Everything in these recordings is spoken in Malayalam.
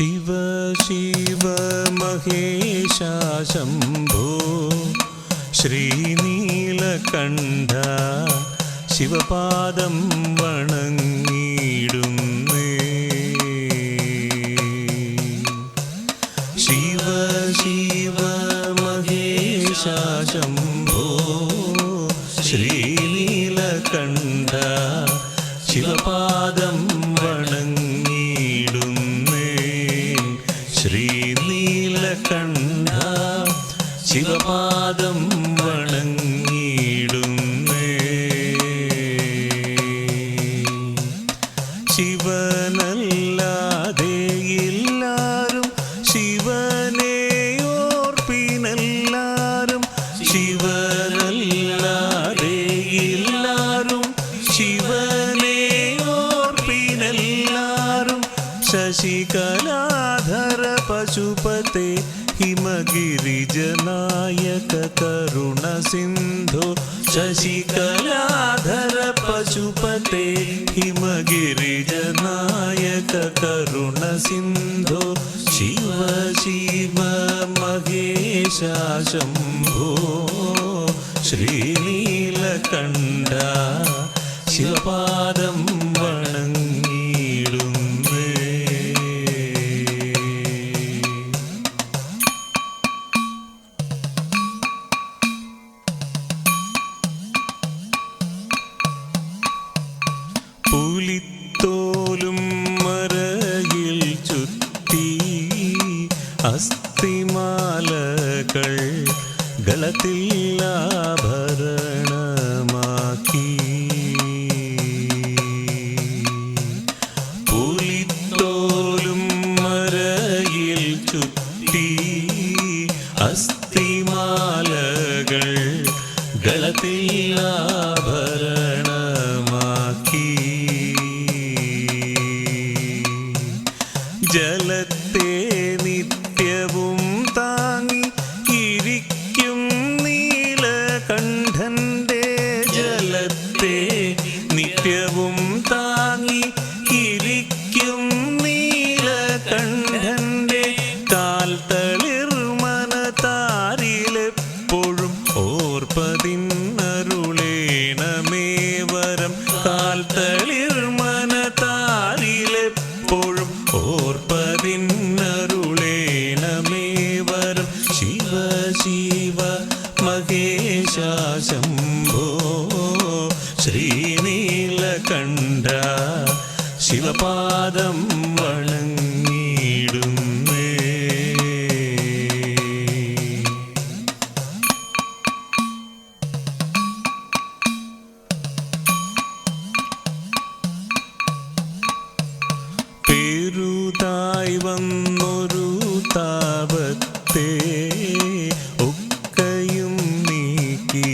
ശിവ ശിവ മഹേശ ശംഭോ. ശ്രീനീലകണ്ഠ ശിവപാദം വണങ്ങിടുന്നേ पाशुपते हिमगिरिजनायक करुणसिन्धो शशिकलाधर पशुपते हिमगिरिजनायक करुणसिन्धो शिव शिव महेशाशम्भो श्रीनीलकण्ठा शिवपादम् പുലിത്തോലും മറയിൽ ചുറ്റി അസ്ഥിമാലകൾ ഗളത്തിൽ ആഭരണമാക്കി പുലിത്തോലും മറയിൽ ചുറ്റി അസ്ഥിമാലകൾ ഗളത്തിൽ നീലകണ്ഠന്റെ കാൽ തളിർമന താരിലെപ്പോഴും ഓർപ്പതിന്നരുളേണമേ വരം കാൽ തളിർമന താരിലെപ്പോഴും ഓർപ്പതിന്നരുളേണമേ വരം ശിവ ശിവ മഹേശ ശംഭോ ശ്രീനീലകണ്ഠ ശിവപാദം ഒക്കയും നീക്കി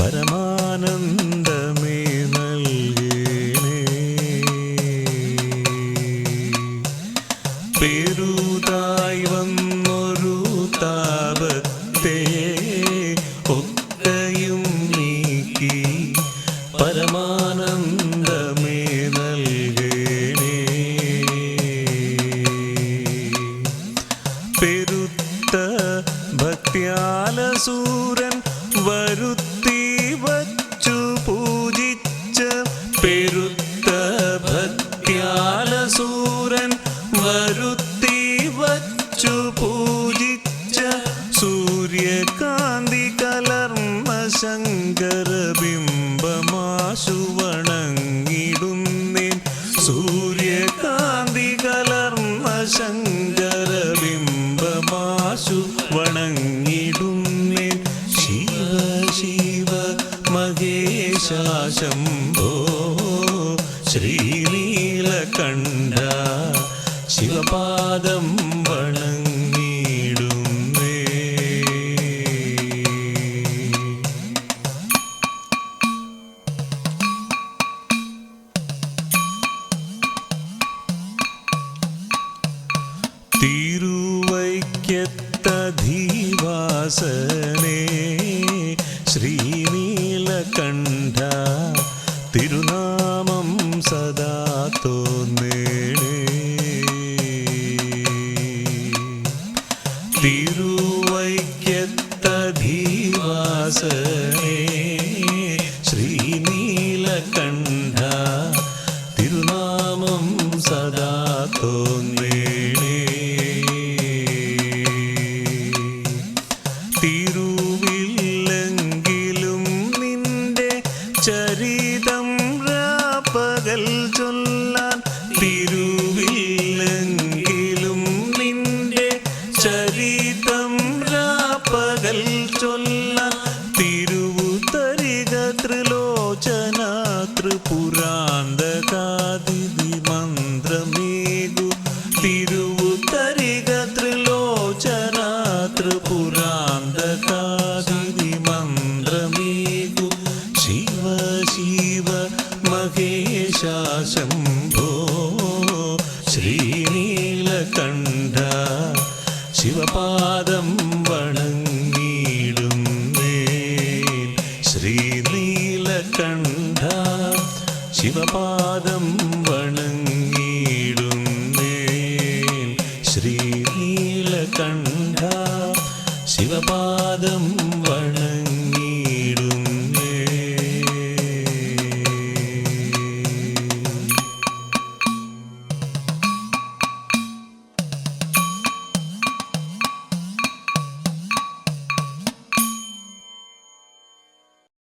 പരമാനന്ദമേ നൽകേണേ. പേരുതായി പെരുത്ത ഭക്ത്യാലസൂരൻ വരുത്തി വച്ചു പൂജിച്ച സൂര്യകാന്തി കലർമ്മ ശങ്കര ബിംബമാശു വണങ്ങിടുന്നേൻ സൂര്യകാന്തി കലർമ്മ ശങ്കര ബിംബമാശു വണങ്ങിടുന്നേൻ ശിവ ശിവ മഹേശ ശംഭോ ശ്രീനീലകണ്ഠ ശിവപാദം വണങ്ങിടുന്നേ തിരുവൈക്കത്തധീവാസനേ മേളേ ത്രിപുരാന്തകാതിഥി മന്ത്രമേകു തിരുവു തരിക ത്രിലോചന ത്രിപുരാന്തകാതിഥി മന്ത്രമേകു ശിവ ശിവ മഹേശ ശംഭോ ശ്രീനീലകണ്ഠ ശിവപാദം വണങ്ങിടുന്നേ